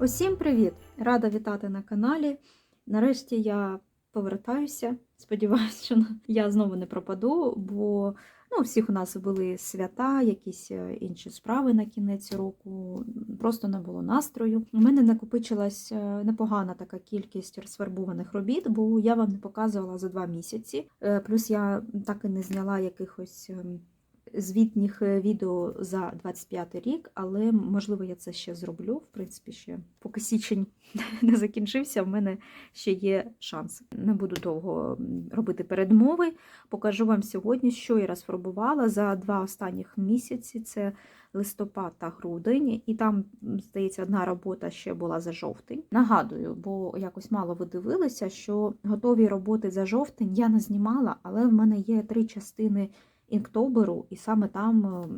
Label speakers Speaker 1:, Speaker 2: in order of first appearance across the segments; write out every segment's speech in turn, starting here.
Speaker 1: Усім привіт! Рада вітати на каналі. Нарешті я повертаюся. Сподіваюся, що я знову не пропаду, бо ну, всіх у нас були свята, якісь е, інші справи на кінець року. Просто не було настрою. У мене накопичилась е, непогана така кількість розфарбованих робіт, бо я вам не показувала за два місяці. Е, Плюс я так і не зняла якихось. Звітніх е, відео за 25 рік, але можливо я це ще зроблю. В принципі, ще поки січень не закінчився, в мене ще є шанс. Не буду довго робити передмови. Покажу вам сьогодні, що я розфарбувала за два останніх місяці. Це листопад та грудень, і там, здається, одна робота ще була за жовтень. Нагадую, бо якось мало ви дивилися, що готові роботи за жовтень я не знімала, але в мене є три частини інктоберу, і саме там, е,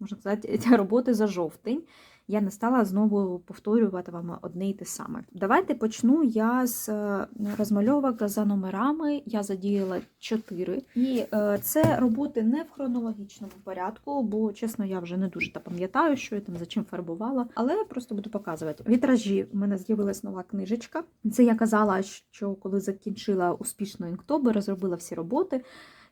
Speaker 1: можна сказати, роботи за жовтень. Я не стала знову повторювати вам одне й те саме. Давайте почну я з е, розмальовок за номерами. Я задіяла 4. І е, це роботи не в хронологічному порядку, бо, чесно, я вже не дуже та пам'ятаю, що я там за чим фарбувала, але просто буду показувати. Вітражі в мене з'явилась нова книжечка. Це я казала, що коли закінчила успішно інктобер, розробила всі роботи.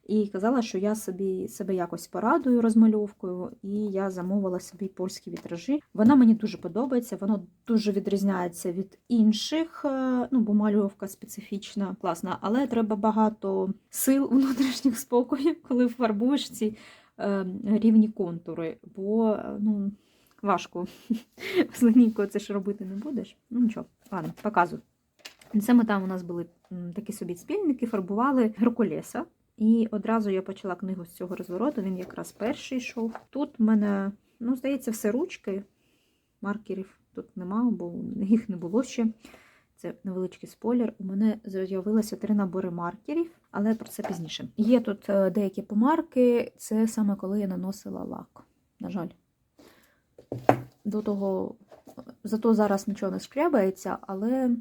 Speaker 1: І казала, що я собі себе якось порадую розмальовкою, і я замовила собі польські вітражі. Вона мені дуже подобається, воно дуже відрізняється від інших, е, ну бо мальовка специфічна, класна, але треба багато сил внутрішніх спокою, коли фарбуєш ці е, рівні контури, бо е, ну, важко зелененько це ж робити не будеш. Ну нічого, ладно, показую. Це ми там у нас були такі собі спільники, фарбували Геркулеса. І одразу я почала книгу з цього розвороту, він якраз перший йшов. Тут в мене, ну, здається, все ручки. Маркерів тут нема, бо їх не було ще. Це невеличкий спойлер. У мене з'явилося три набори маркерів, але про це пізніше. Є тут е, деякі помарки, це саме коли я наносила лак. На жаль. До того, зато зараз нічого не шкрябається, але,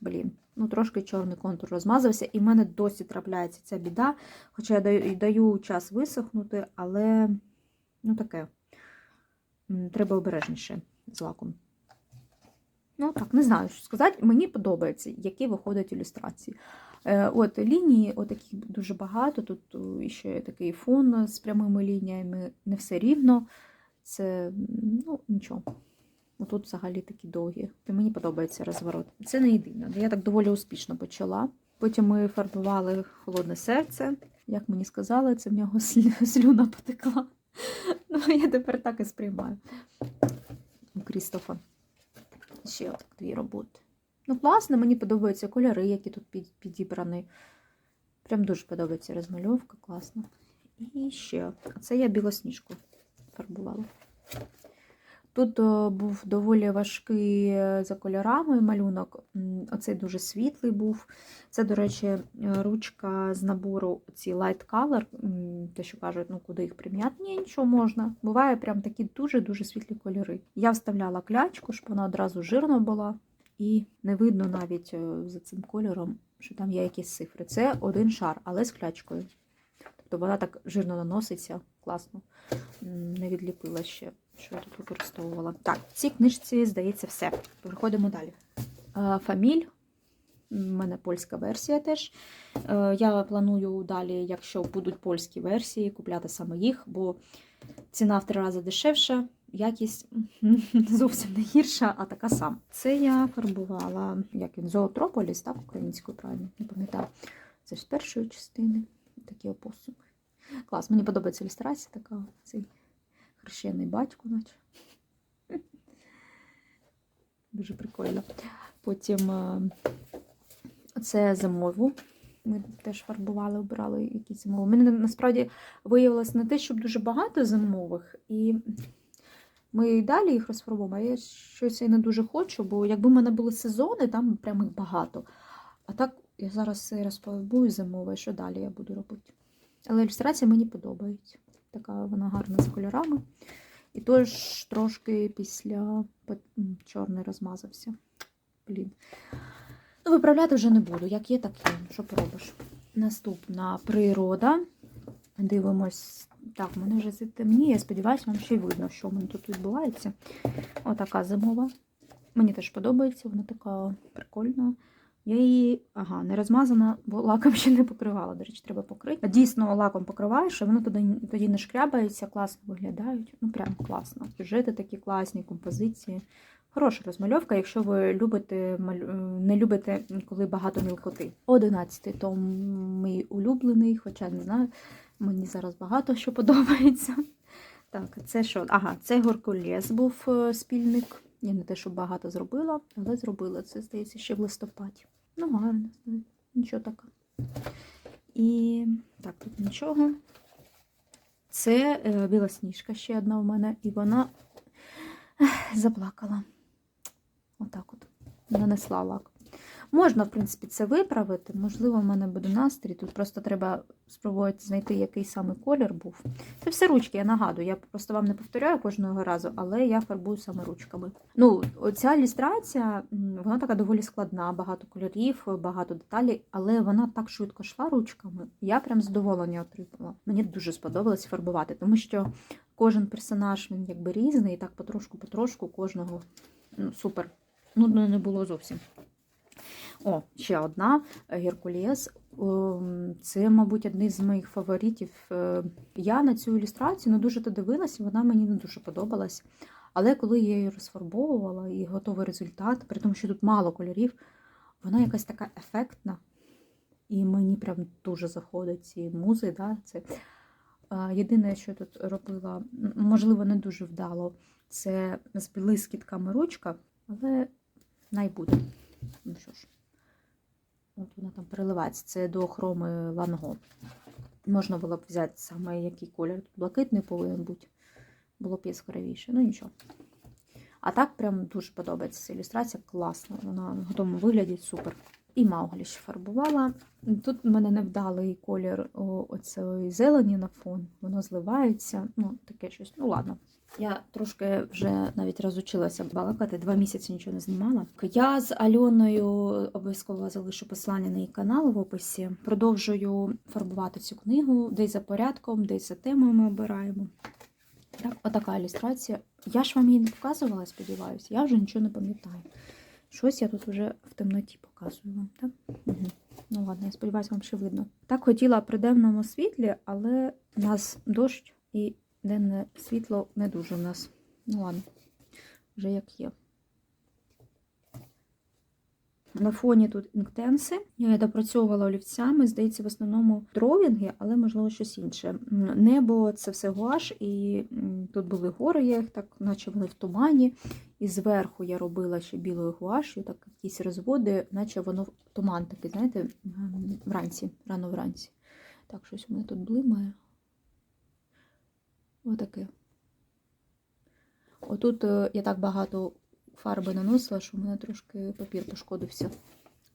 Speaker 1: блін, ну трошки чорний контур розмазався, і в мене досі трапляється ця біда. Хоча я даю, даю час висохнути, але ну таке. Треба обережніше з лаком. Ну так, не знаю, що сказати. Мені подобається, які виходять ілюстрації. Е, От лінії, отакі дуже багато. Тут е, ще такий фон з прямими лініями, не все рівно. Це ну, нічого. Тут взагалі такі довгі. Та мені подобається розворот. Це не єдине. Я так доволі успішно почала. Потім ми фарбували холодне серце. Як мені сказали, це в нього слюна потекла. Ну, я тепер так і сприймаю. У Крістофа. Ще отак дві роботи. Ну, класно, мені подобаються кольори, які тут підібрані. Прям дуже подобається розмальовка, класно. І ще. Це я білосніжку фарбувала. Тут е, був доволі важкий е, за кольорами малюнок. Оцей дуже світлий був. Це, до речі, е, ручка з набору ці light color, те, що кажуть, ну куди їх прим'яти, ні, нічого можна. Буває прям такі дуже-дуже світлі кольори. Я вставляла клячку, щоб вона одразу жирна була, і не видно навіть за цим кольором, що там є якісь цифри. Це один шар, але з клячкою. Тобто вона так жирно наноситься, класно. Не відліпила ще, що я тут використовувала. Так, в цій книжці, здається, все. Переходимо далі. Е, Фаміль. У мене польська версія теж. Е, Я планую далі, якщо будуть польські версії, купляти саме їх, бо ціна в три рази дешевша, якість зовсім не гірша, а така сама. Це я фарбувала, як він, Зоотрополіс, так, українською правильно, не пам'ятаю. Це ж з першої частини. Такі опосуми. Клас, мені подобається ілюстрація така, цей хрещений батько, наче. Дуже прикольно. Потім е, це зимову. Ми теж фарбували, обирали якісь зимові. У мене насправді виявилось не те, щоб дуже багато зимових, і ми і далі їх розфарбуємо, а я щось і не дуже хочу, бо якби в мене були сезони, там прям їх багато. А так я зараз розфарбую зимове, що далі я буду робити. Але ілюстрація мені подобається. Така вона гарна з кольорами. І тож трошки після чорний розмазався. Блін. Ну, виправляти вже не буду. Як є, так є. Що поробиш? Наступна природа. Дивимось. Так, мене вже затемніє. Я сподіваюся, вам ще видно, що в мене тут відбувається. Отака зимова. Мені теж подобається, вона така прикольна. Я її, ага, не розмазана, бо лаком ще не покривала. До речі, треба покрити. Дійсно, лаком покриваєш, і воно тоді, тоді не шкрябається, класно виглядають. Ну, прям класно. Сюжети такі класні, композиції. Хороша розмальовка, якщо ви любите не любите, коли багато мілкоти. Одинадцятий том мій улюблений, хоча не знаю, мені зараз багато що подобається. Так, це що? Ага, це Горкулес був е, спільник. Я не те, що багато зробила, але зробила. Це, здається, ще в листопаді. Ну, гарно, нічого таке. І так, тут нічого. Це е, білосніжка ще одна в мене, і вона ех, заплакала. Отак от. Нанесла лак. Можна, в принципі, це виправити. Можливо, в мене буде настрій. Тут просто треба спробувати знайти, який саме колір був. Це все ручки, я нагадую. Я просто вам не повторяю кожного разу, але я фарбую саме ручками. Ну, оця ілюстрація, вона така доволі складна, багато кольорів, багато деталей, але вона так швидко йшла ручками. Я прям задоволення отримала. Мені дуже сподобалось фарбувати, тому що кожен персонаж він якби різний, і так потрошку-потрошку кожного ну, супер. Нудно не було зовсім. О, ще одна е, Геркулес. Ем, Це, мабуть, один з моїх фаворитів. Е, Я на цю ілюстрацію не дуже дивилася, вона мені не дуже подобалась. Але коли я її розфарбовувала і готовий результат, при тому, що тут мало кольорів, вона якась така ефектна. І мені прям дуже заходять ці музи. Да? Це а, єдине, що тут робила, можливо, не дуже вдало, це з блискітками ручка, але най буде. Ну що ж, от вона там переливається. Це до хроми ланго. Можна було б взяти саме який колір. Блакитний повинен бути. Було б яскравіше. Ну нічого. А так прям дуже подобається ця ілюстрація. Класна. Вона в готовому вигляді супер. І Мауглі ще фарбувала. Тут в мене невдалий колір оцеї зелені на фон. Воно зливається. Ну, таке щось. Ну, ладно. Я трошки вже навіть розучилася балакати, два місяці нічого не знімала. Я з Альоною обов'язково залишу посилання на її канал в описі. Продовжую фарбувати цю книгу, десь за порядком, десь за темою ми обираємо. Так, отака ілюстрація. Я ж вам її не показувала, сподіваюся, я вже нічого не пам'ятаю. Щось я тут вже в темноті показую вам, так? Угу. Ну ладно, я сподіваюся, вам ще видно. Так хотіла при денному світлі, але у нас дощ і денне світло не дуже у нас. Ну ладно, вже як є. На фоні тут інктенси. Я допрацьовувала олівцями, здається, в основному дровінги, але можливо щось інше. Небо це все гуаш, і тут були гори, я їх так, наче вони в тумані. І зверху я робила ще білою гуашю, так якісь розводи, наче воно туман такий, знаєте, вранці, рано вранці. Так, щось у мене тут блимає. Отаке. Отут е, я так багато фарби наносила, що в мене трошки папір пошкодився.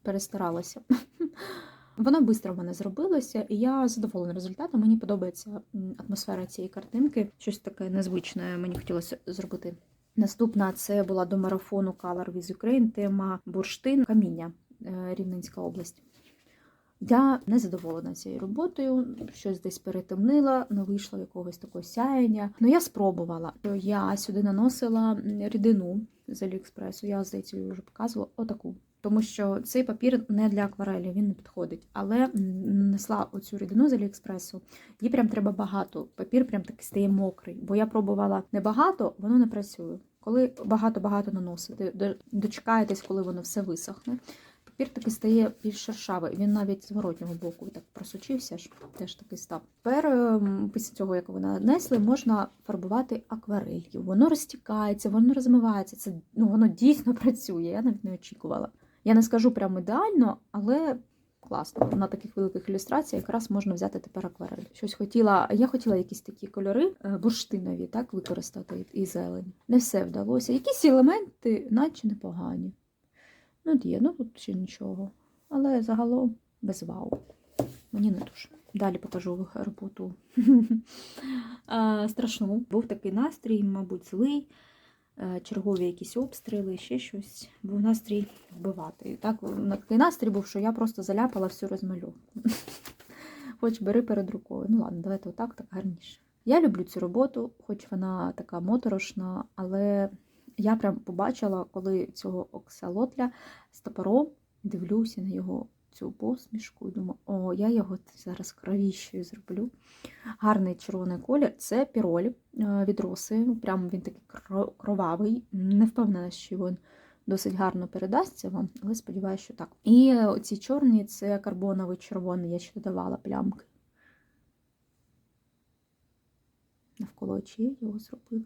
Speaker 1: Перестаралася. Воно швидко в мене зробилося, і я задоволена результатом. Мені подобається атмосфера цієї картинки. Щось таке незвичне мені хотілося зробити. Наступна це була до марафону Color with Ukraine, тема бурштин, каміння, е, Рівненська область. Я не задоволена цією роботою, щось десь перетемнила, не вийшло якогось такого сяяння. Ну я спробувала. Я сюди наносила рідину з Аліекспресу, я здається, вже показувала отаку. Тому що цей папір не для акварелі, він не підходить. Але нанесла оцю рідину з Аліекспресу. Їй прям треба багато. Папір прям такий стає мокрий. Бо я пробувала небагато, воно не працює. Коли багато-багато наносити, дочекаєтесь, коли воно все висохне. Папір таки стає більш шершавий. Він навіть з воротнього боку так просочився, ж теж такий став. Тепер, ем, після цього, як ви нанесли, можна фарбувати акварелью. Воно розтікається, воно розмивається. Це ну, воно дійсно працює. Я навіть не очікувала. Я не скажу прям ідеально, але класно. На таких великих ілюстраціях якраз можна взяти тепер акварель. Щось хотіла. Я хотіла якісь такі кольори е, бурштинові, так використати і зелень. Не все вдалося. Якісь елементи, наче непогані. Ну, є, ну тут ще нічого. Але загалом без вау. Мені не дуже. Далі покажу роботу страшну. Був такий настрій, мабуть, злий, е, чергові якісь обстріли, ще щось. Був настрій вбивати. Так, такий настрій був, що я просто заляпала всю розмальовку. Хоч бери перед рукою. Ну ладно, давайте отак, так гарніше. Я люблю цю роботу, хоч вона така моторошна, але Я прям побачила, коли цього оксалотля з топором дивлюся на його цю посмішку і думаю, о, я його зараз кровіщою зроблю. Гарний червоний колір це піроль е, від роси. Прям він такий кровавий. Не впевнена, що він досить гарно передасться вам, але сподіваюся, що так. І ці чорні це карбоновий червоний, я ще додавала плямки. Навколо очей його зробила.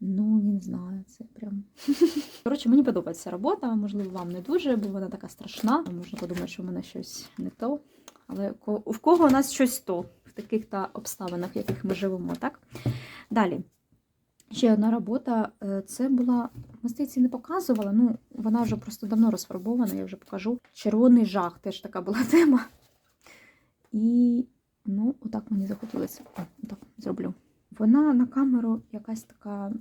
Speaker 1: Ну, не знаю, це прям. Коротше, мені подобається робота, можливо, вам не дуже, бо вона така страшна. Можна подумати, що в мене щось не то. Але в кого у нас щось то в таких та обставинах, в яких ми живемо, так? Далі. Ще одна робота. е, Це була, мистецтві не показувала, ну, вона вже просто давно розфарбована, я вже покажу. Червоний жах теж така була тема. І, ну, отак мені захотілося. О, отак зроблю. Вона на камеру якась така,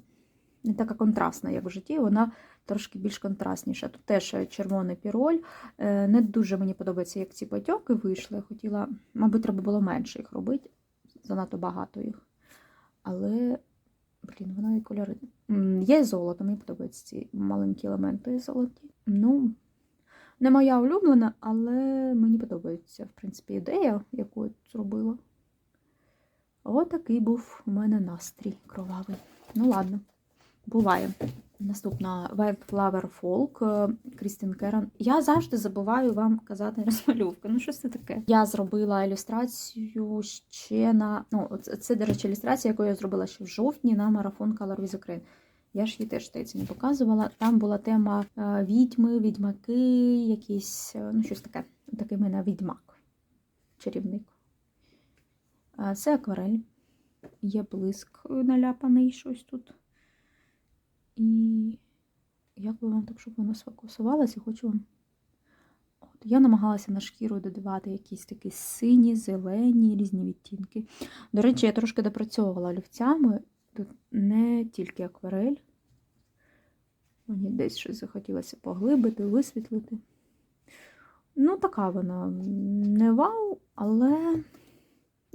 Speaker 1: не така контрастна, як в житті, вона трошки більш контрастніша. Тут теж червоний піроль. Е, Не дуже мені подобається, як ці потьоки вийшли. Хотіла, мабуть, треба було менше їх робити, занадто багато їх. Але, блін, вона і кольори. Є золото, мені подобаються ці маленькі елементи золоті. Ну, не моя улюблена, але мені подобається, в принципі, ідея, яку я зробила. Отакий був у мене настрій кровавий. Ну, ладно, буває. Наступна Wildflower Folk е, Крістін Керан. Я завжди забуваю вам казати розмальовка. Ну, що це таке? Я зробила ілюстрацію ще на. Ну, це, до речі, ілюстрація, яку я зробила ще в жовтні на марафон Color with Ukraine. Я ж її теж здається, не показувала. Там була тема е, відьми, відьмаки, якісь, е, ну, щось таке. Такий мене відьмак, чарівник. Е, Це акварель. Є блиск наляпаний щось тут. І як би вам так, щоб воно сфокусувалося, хочу вам. От, я намагалася на шкіру додавати якісь такі сині, зелені, різні відтінки. До речі, я трошки допрацьовувала олівцями. Тут не тільки акварель. Мені десь щось захотілося поглибити, висвітлити. Ну, така вона не вау, але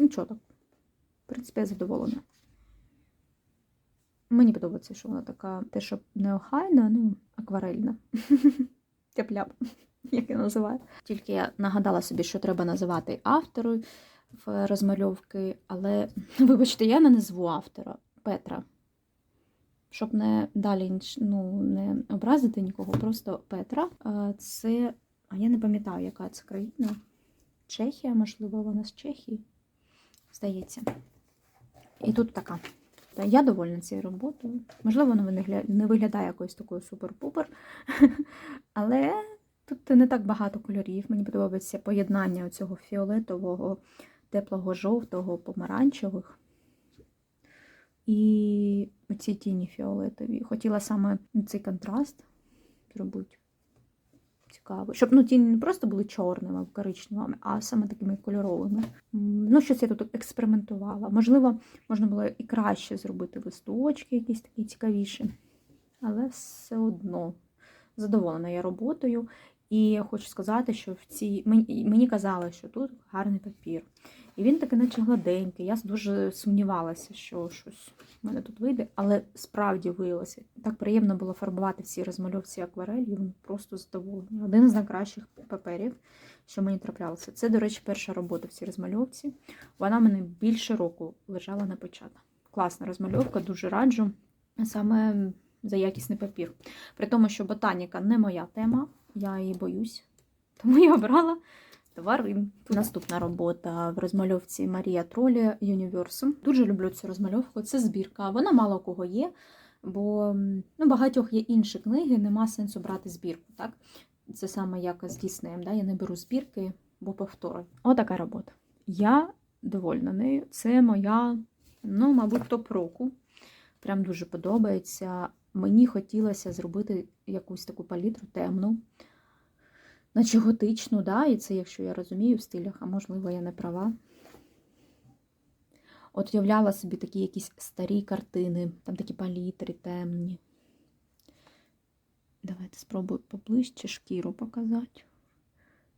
Speaker 1: нічого так. В принципі, я задоволена. Мені подобається, що вона така, те, що не охайна, ну, акварельна. Тепляп, як я називаю. Тільки я нагадала собі, що треба називати автору в розмальовки, але, вибачте, я не назву автора Петра. Щоб не далі ну, не образити нікого, просто Петра. Це, а я не пам'ятаю, яка це країна. Чехія, можливо, вона з Чехії. Здається. І тут така. Я довольна цією роботою. Можливо, вона не не виглядає якоюсь такою супер-пупер. Але тут не так багато кольорів. Мені подобається поєднання цього фіолетового, теплого жовтого, помаранчевих. І оці тіні фіолетові. Хотіла саме цей контраст зробити. Цікаво. Щоб ну, тіні не просто були чорними, коричневими, а саме такими кольоровими. Ну, щось я тут експериментувала. Можливо, можна було і краще зробити листочки, якісь такі цікавіші. Але все одно задоволена я роботою. І хочу сказати, що в цій мені, мені казали, що тут гарний папір. І він такий, наче гладенький. Я дуже сумнівалася, що щось в мене тут вийде, але справді виявилося. Так приємно було фарбувати всі розмальовці акварелью, вони просто задоволені. Один з найкращих паперів, що мені траплялося. Це, до речі, перша робота в цій розмальовці. Вона в мене більше року лежала на початок. Класна розмальовка, дуже раджу. Саме за якісний папір. При тому, що ботаніка не моя тема, я її боюсь. Тому я обрала тварин. Наступна робота в розмальовці Марія Тролі Юніверсум. Дуже люблю цю розмальовку. Це збірка. Вона мало у кого є, бо ну, багатьох є інші книги, нема сенсу брати збірку. Так? Це саме як з Діснеєм. Да? Я не беру збірки, бо повтори. Отака робота. Я довольна нею. Це моя, ну, мабуть, топ року. Прям дуже подобається. Мені хотілося зробити якусь таку палітру темну, наче готичну, да? і це, якщо я розумію, в стилях, а можливо, я не права. От уявляла собі такі якісь старі картини, там такі палітри темні. Давайте спробую поближче шкіру показати.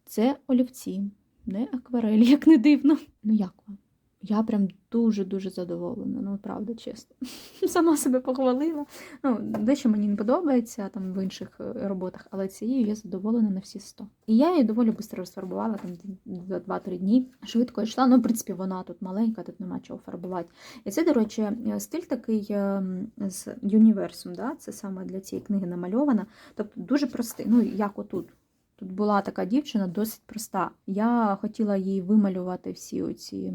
Speaker 1: Це олівці, не акварель, як не дивно. Ну як вам? Я прям дуже-дуже задоволена, ну правда, чесно. Сама себе похвалила. Ну, дещо мені не подобається там в інших е, роботах, але цією я задоволена на всі 100. І я її доволі швидко розфарбувала, там за 2-3 дні. Швидко йшла. Ну, в принципі, вона тут маленька, тут нема чого фарбувати. І це, до речі, е, стиль такий е, з універсум, да? це саме для цієї книги намальована. Тобто дуже простий, ну як отут. Тут була така дівчина досить проста. Я хотіла їй вималювати всі оці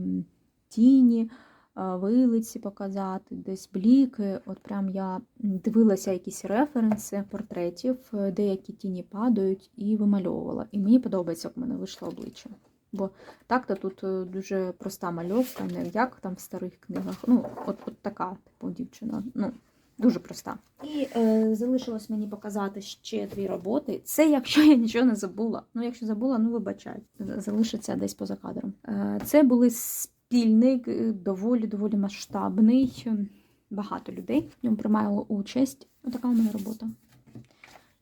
Speaker 1: тіні, вилиці показати, десь бліки. От прям я дивилася якісь референси портретів, е, деякі тіні падають і вимальовувала. І мені подобається, як в мене вийшло обличчя. Бо так-то тут е, дуже проста мальовка, не як там в старих книгах. Ну, от, от така, типу, дівчина. Ну, Дуже проста. І е, залишилось мені показати ще дві роботи. Це якщо я нічого не забула. Ну, якщо забула, ну вибачай, залишиться десь поза кадром. Е, це були спільник, е, доволі доволі масштабний. е, Багато людей в ньому приймало участь. Отака у мене робота.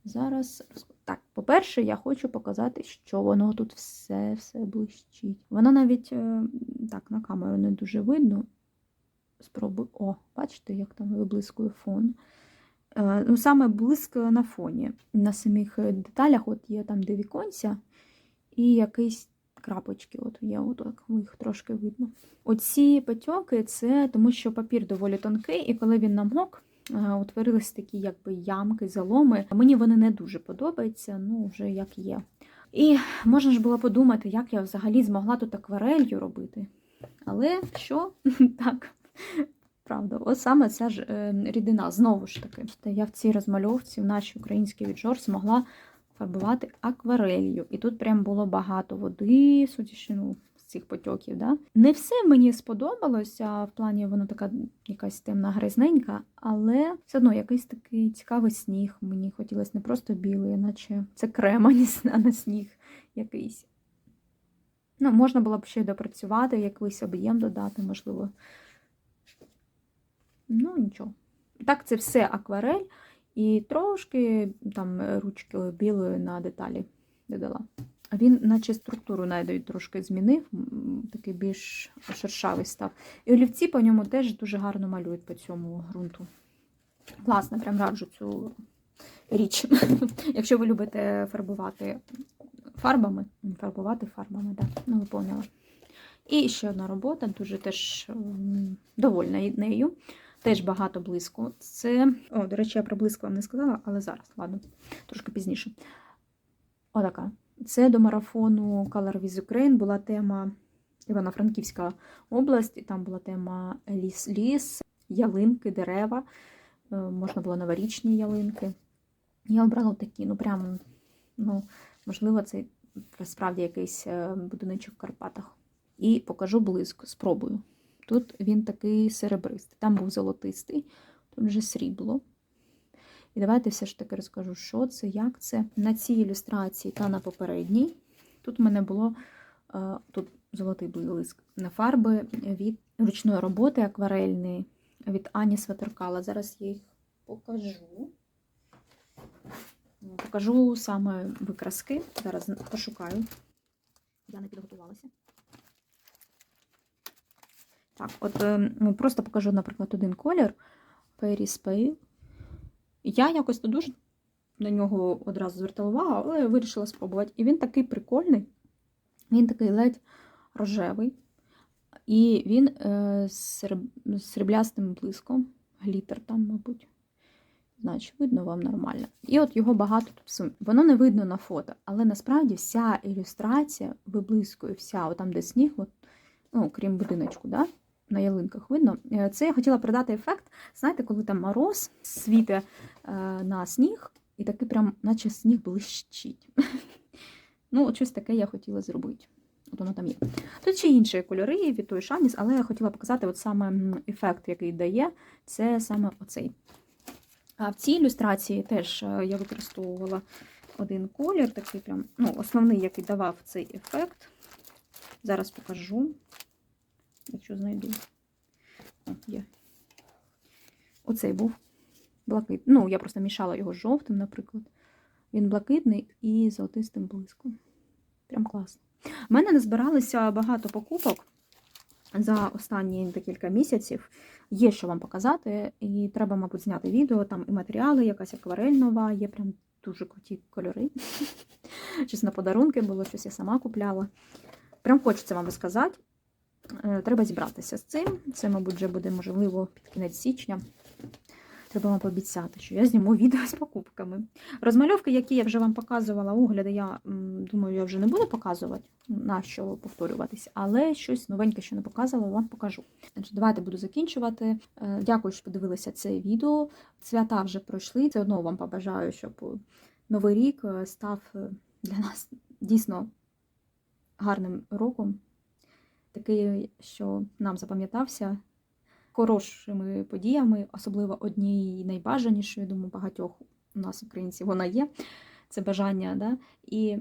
Speaker 1: Зараз так, по-перше, я хочу показати, що воно тут все все блищить. Воно навіть е, так на камеру не дуже видно. Спробую. О, бачите, як там виблискує фон. Ну, саме блиск на фоні. На самих деталях от є там де віконця і якісь крапочки. От є, от так, їх трошки видно. Оці патьоки це тому, що папір доволі тонкий, і коли він намок, е, утворились такі якби ямки, заломи. Мені вони не дуже подобаються, ну вже як є. І можна ж було подумати, як я взагалі змогла тут акварелью робити. Але що так, правда, от саме ця ж е, рідина, знову ж таки. Я в цій розмальовці, в нашій українській віджор, змогла фарбувати акварелью. І тут прям було багато води, судячи ну, з цих потьоків. Да? Не все мені сподобалося, в плані воно така якась темна грязненька, але все одно якийсь такий цікавий сніг. Мені хотілося не просто білий, наче це крем, а не с- а не сніг якийсь. Ну, можна було б ще й допрацювати, якийсь об'єм додати, можливо. Ну, нічого. Так, це все акварель і трошки там ручки білої на деталі додала. Він, наче структуру навіть трошки змінив, такий більш шершавий став. І олівці по ньому теж дуже гарно малюють по цьому ґрунту. Класно, прям раджу цю річ. Якщо ви любите фарбувати фарбами, фарбувати фарбами, так, ну, ви. І ще одна робота, дуже теж довольна нею. Теж багато блиску. Це. О, до речі, я про блиск вам не сказала, але зараз, ладно, трошки пізніше. Отака. Це до марафону Color with Ukraine була тема Івано-Франківська область, і там була тема ліс-ліс, ялинки, дерева. Е, Можна було новорічні ялинки. Я обрала такі, ну прям, ну, можливо, це справді якийсь е, будиночок в Карпатах. І покажу блиск, спробую. Тут він такий серебристий. Там був золотистий, тут вже срібло. І давайте все ж таки розкажу, що це, як це. На цій ілюстрації та на попередній. Тут в мене було е, тут золотий блиск на фарби від ручної роботи акварельної від Ані Светеркала. Зараз я їх покажу. Покажу саме викраски. Зараз пошукаю. Я не підготувалася. Так, от е, просто покажу, наприклад, один колір Paris Pale. Я якось не дуже на нього одразу звертала увагу, але вирішила спробувати. І він такий прикольний, він такий ледь рожевий. І він е, з сріблястим блиском. Глітер там, мабуть. Значить, видно вам нормально. І от його багато тут. сум- Воно не видно на фото, але насправді вся ілюстрація виблискує, вся, там, де сніг, от, ну, крім будиночку, да? На ялинках видно. Е, Це я хотіла передати ефект. Знаєте, коли там мороз світе е, на сніг, і такий прям, наче сніг блищить. Ну, от щось таке я хотіла зробити. От воно там є. Тут ще інші кольори від той Шаніс, але я хотіла показати от саме ефект, який дає, це саме оцей. А в цій ілюстрації теж е, я використовувала один колір, такий прям, ну, основний, який давав цей ефект. Зараз покажу, якщо знайду. О, є. Оцей був блакитний. Ну, я просто мішала його з жовтим, наприклад. Він блакитний і золотистим блиском. Прям класно. У мене назбиралися багато покупок за останні декілька місяців. Є що вам показати, і треба, мабуть, зняти відео, там і матеріали, якась акварель нова, є прям дуже круті кольори. На подарунки було, щось я сама купляла. Прям хочеться вам розказати. Е, Треба зібратися з цим. Це, мабуть, вже буде можливо під кінець січня. Треба вам пообіцяти, що я зніму відео з покупками. Розмальовки, які я вже вам показувала, огляди, я думаю, я вже не буду показувати, на що повторюватись, але щось новеньке, що не показувала, вам покажу. Давайте буду закінчувати. Е, Дякую, що подивилися це відео. Свята вже пройшли. Це одно вам побажаю, щоб новий рік е, став для нас дійсно гарним роком. Такий, що нам запам'ятався хорошими подіями, особливо однією найбажанішою, думаю, багатьох у нас, українців, вона є. Це бажання, да? і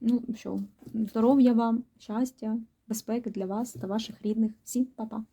Speaker 1: ну що, здоров'я вам, щастя, безпеки для вас та ваших рідних. Всім па-па!